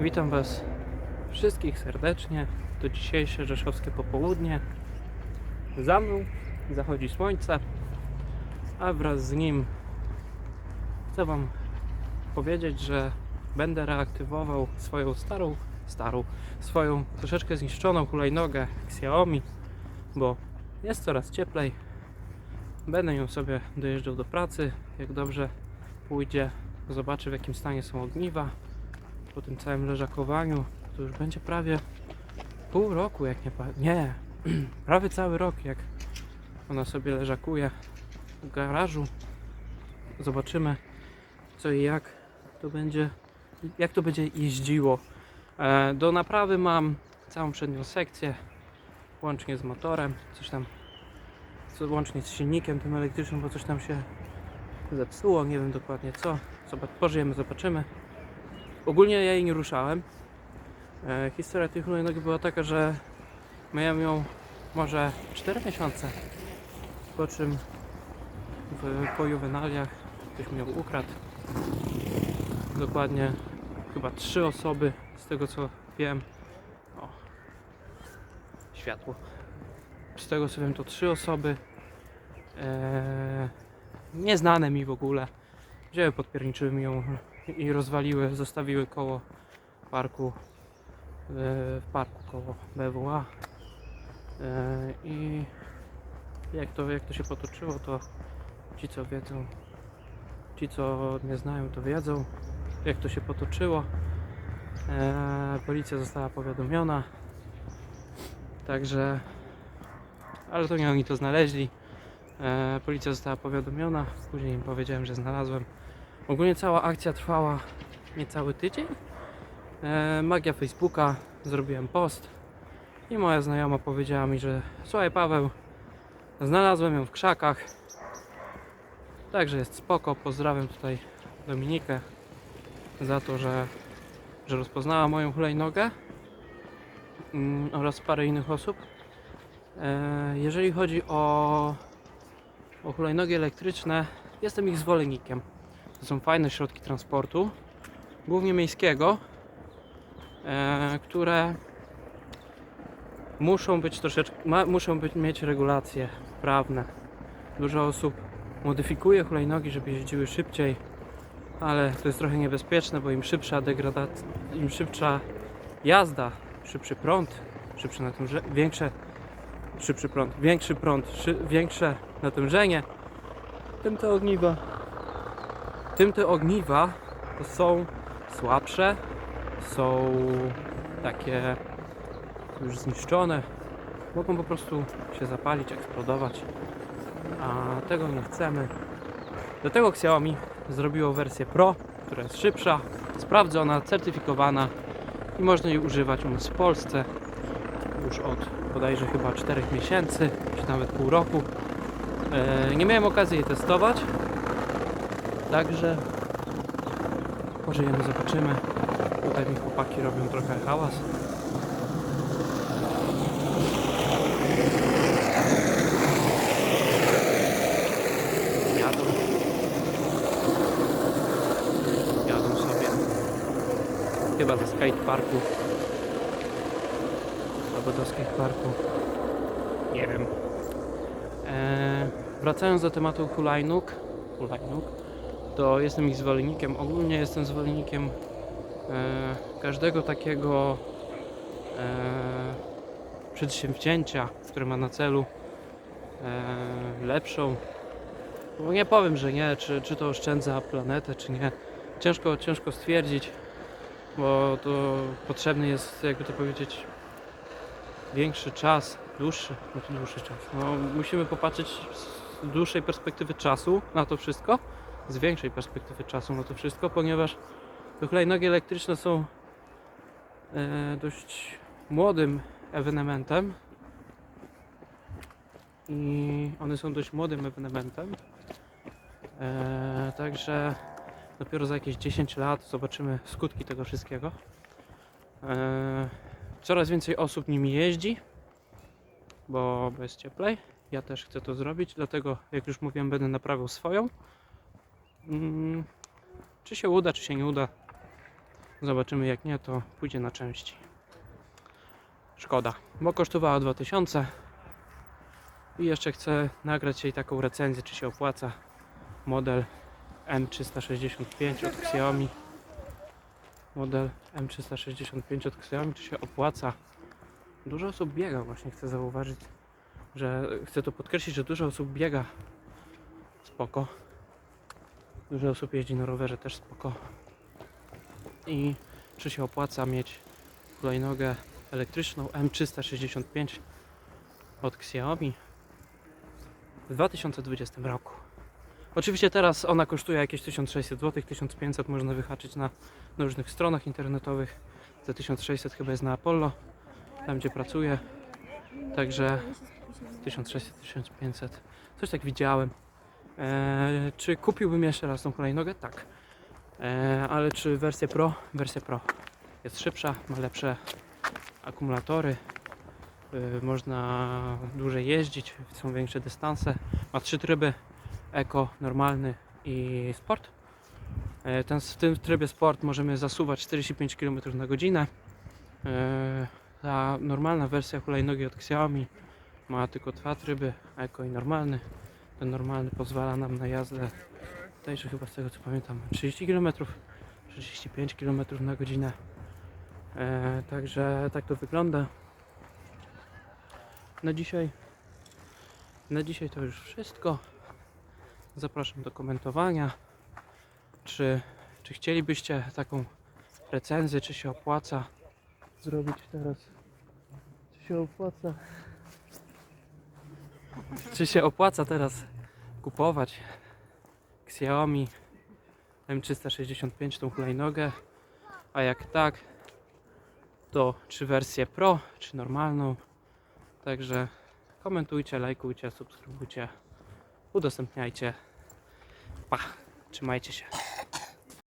Witam Was wszystkich serdecznie. To dzisiejsze rzeszowskie popołudnie. Za mną zachodzi słońce, a wraz z nim chcę Wam powiedzieć, że będę reaktywował swoją starą, starą, swoją troszeczkę zniszczoną hulajnogę Xiaomi, bo jest coraz cieplej. Będę ją sobie dojeżdżał do pracy, jak dobrze pójdzie. Zobaczę w jakim stanie są ogniwa po tym całym leżakowaniu, to już będzie prawie pół roku, jak nie Nie, prawie cały rok, jak ona sobie leżakuje w garażu. Zobaczymy, co i jak to będzie, jak to będzie jeździło. E, do naprawy mam całą przednią sekcję, łącznie z motorem, coś tam, łącznie z silnikiem tym elektrycznym, bo coś tam się zepsuło, nie wiem dokładnie co. Zobacz, pożyjemy, zobaczymy. Ogólnie ja jej nie ruszałem. E, historia tej hulajnogi była taka, że miałem ją może 4 miesiące. Po czym w, po juwenaliach ktoś mi ukradł. Dokładnie chyba trzy osoby z tego co wiem. O, światło. Z tego co wiem to trzy osoby. E, nieznane mi w ogóle. Wzięły, podpierniczyły mi ją i rozwaliły, zostawiły koło parku, e, w parku koło BWA. E, I jak to, jak to się potoczyło, to ci co wiedzą, ci co nie znają, to wiedzą, jak to się potoczyło. E, Policja została powiadomiona, także, ale to nie oni to znaleźli. Policja została powiadomiona, później im powiedziałem, że znalazłem. Ogólnie cała akcja trwała niecały tydzień. E, magia Facebooka, zrobiłem post i moja znajoma powiedziała mi, że słuchaj Paweł, znalazłem ją w krzakach. Także jest spoko. Pozdrawiam tutaj Dominikę za to, że, że rozpoznała moją hulajnogę mm, oraz parę innych osób. E, jeżeli chodzi o, o hulajnogi elektryczne, jestem ich zwolennikiem. To są fajne środki transportu, głównie miejskiego, e, które muszą być troszeczkę, muszą być, mieć regulacje prawne. Dużo osób modyfikuje hulajnogi, żeby jeździły szybciej, ale to jest trochę niebezpieczne, bo im szybsza degradacja, im szybsza jazda, szybszy prąd, szybsze natężenie, większe, szybszy prąd, większy prąd, szy, większe natężenie, tym te ogniwa tym te ogniwa są słabsze, są takie już zniszczone, mogą po prostu się zapalić, eksplodować, a tego nie chcemy. Do tego Xiaomi zrobiło wersję Pro, która jest szybsza, sprawdzona, certyfikowana i można jej używać u nas w Polsce już od bodajże chyba 4 miesięcy, czy nawet pół roku. E, Nie miałem okazji jej testować, Także pożyjemy, zobaczymy. Tutaj mi chłopaki robią trochę hałas. Jadą. Jadą sobie. Chyba do skateparku. Albo do skateparku. Nie wiem. Eee, wracając do tematu hulajnóg. Hulajnóg to jestem ich zwolennikiem. Ogólnie jestem zwolennikiem e, każdego takiego e, przedsięwzięcia, które ma na celu e, lepszą. Bo nie powiem, że nie, czy, czy to oszczędza planetę, czy nie. Ciężko, ciężko stwierdzić, bo to potrzebny jest, jakby to powiedzieć, większy czas, dłuższy, znaczy dłuższy czas. No, musimy popatrzeć z dłuższej perspektywy czasu na to wszystko z większej perspektywy czasu na to wszystko, ponieważ hulajnogi elektryczne są e, dość młodym ewenementem i one są dość młodym ewenementem. E, także dopiero za jakieś 10 lat zobaczymy skutki tego wszystkiego. E, coraz więcej osób nimi jeździ, bo jest cieplej. Ja też chcę to zrobić, dlatego jak już mówiłem, będę naprawiał swoją. Mm, czy się uda, czy się nie uda, Zobaczymy jak nie, to pójdzie na części. Szkoda, bo kosztowała 2000 i jeszcze chcę nagrać jej taką recenzję, czy się opłaca. Model M365 od Xiaomi. Model M365 od Xiaomi, czy się opłaca? Dużo osób biega właśnie, chcę zauważyć że chcę to podkreślić, że dużo osób biega. Spoko dużo osób jeździ na rowerze też spoko i czy się opłaca mieć hulajnogę elektryczną M365 od Xiaomi w 2020 roku. Oczywiście teraz ona kosztuje jakieś 1600 zł, 1500 można wyhaczyć na, na różnych stronach internetowych. Za 1600 chyba jest na Apollo, tam gdzie pracuję. Także 1600-1500, coś tak widziałem. Eee, czy kupiłbym jeszcze raz tą hulajnogę? Tak. Eee, ale czy wersję Pro? Wersja Pro jest szybsza, ma lepsze akumulatory. Yy, można dłużej jeździć, są większe dystanse. Ma trzy tryby: Eko, normalny i sport. E, Ten, w tym trybie sport możemy zasuwać 45 km na godzinę. E, Ta normalna wersja hulajnogi od Xiaomi ma tylko dwa tryby, Eko i normalny. Ten normalny pozwala nam na jazdę, że chyba z tego co pamiętam, 30 km, 35 km na godzinę. E, Także tak to wygląda. Na dzisiaj, na dzisiaj to już wszystko. Zapraszam do komentowania. Czy, czy chcielibyście taką recenzję, czy się opłaca zrobić teraz? Czy się opłaca? Czy się opłaca teraz kupować Xiaomi M365 tą hulajnogę? A jak tak, to czy wersję Pro, czy normalną? Także komentujcie, lajkujcie, subskrybujcie, udostępniajcie. Pa, trzymajcie się.